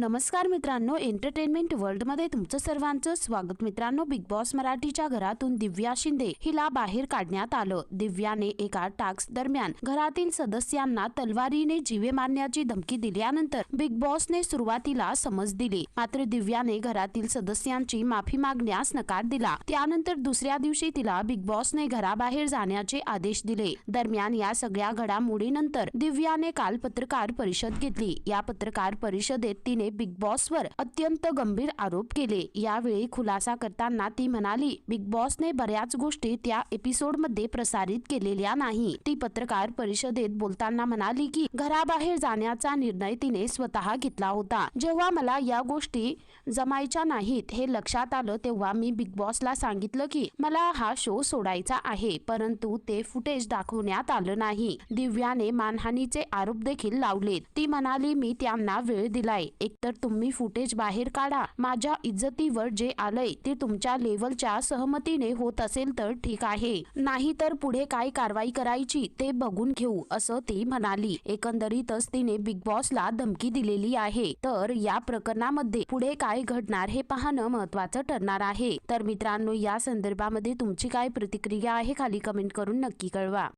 नमस्कार मित्रांनो एंटरटेनमेंट वर्ल्डमध्ये तुमचं सर्वांचं स्वागत. मित्रांनो बिग बॉस मराठीच्या घरातून दिव्या शिंदे हिला बाहेर काढण्यात आलं. दिव्याने एका टास्क दरम्यान घरातील सदस्यांना तलवारीने जीवे मारण्याची धमकी दिल्यानंतर बिग बॉसने सुरुवातीला समज दिली. मात्र दिव्याने घरातील सदस्यांची माफी मागण्यास नकार दिला. त्यानंतर दुसऱ्या दिवशी तिला बिग बॉसने घराबाहेर जाण्याचे आदेश दिले. दरम्यान या सगळ्या घडामोडीनंतर दिव्याने काल पत्रकार परिषद घेतली. या पत्रकार परिषदेत तिने बिग बॉसवर अत्यंत गंभीर आरोप केले. यावेळी खुलासा करताना ती म्हणाली बिग बॉसने बऱ्याच गोष्टी त्या एपिसोडमध्ये प्रसारित केलेल्या नाही. ती पत्रकार परिषदेत बोलताना म्हणाली की घराबाहेर जाण्याचा निर्णय तिने स्वतः घेतला होता. जेव्हा मला या गोष्टी जमायच्या नाहीत हे लक्षात आलं तेव्हा मी बिग बॉसला सांगितलं की मला हा शो सोडायचा आहे परंतु ते फुटेज दाखवण्यात आलं नाही. दिव्याने मानहानीचे आरोप देखील लावलेत. ती म्हणाली मी त्यांना वेळ दिलाय. एक तर तुम्ही फुटेज बाहेर काढा. माझ्या इज्जतीवर जे आलंय ते तुमच्या लेवलच्या सहमतीने होत असेल तर ठीक आहे. नाही तर पुढे काय कारवाई करायची ते बघून घेऊ असं ती म्हणाली. एकंदरीतच तिने बिग बॉसला धमकी दिलेली आहे. तर या प्रकरणामध्ये पुढे काय घडणार हे पाहणं महत्वाचं ठरणार आहे. तर मित्रांनो या संदर्भामध्ये तुमची काय प्रतिक्रिया आहे खाली कमेंट करून नक्की कळवा.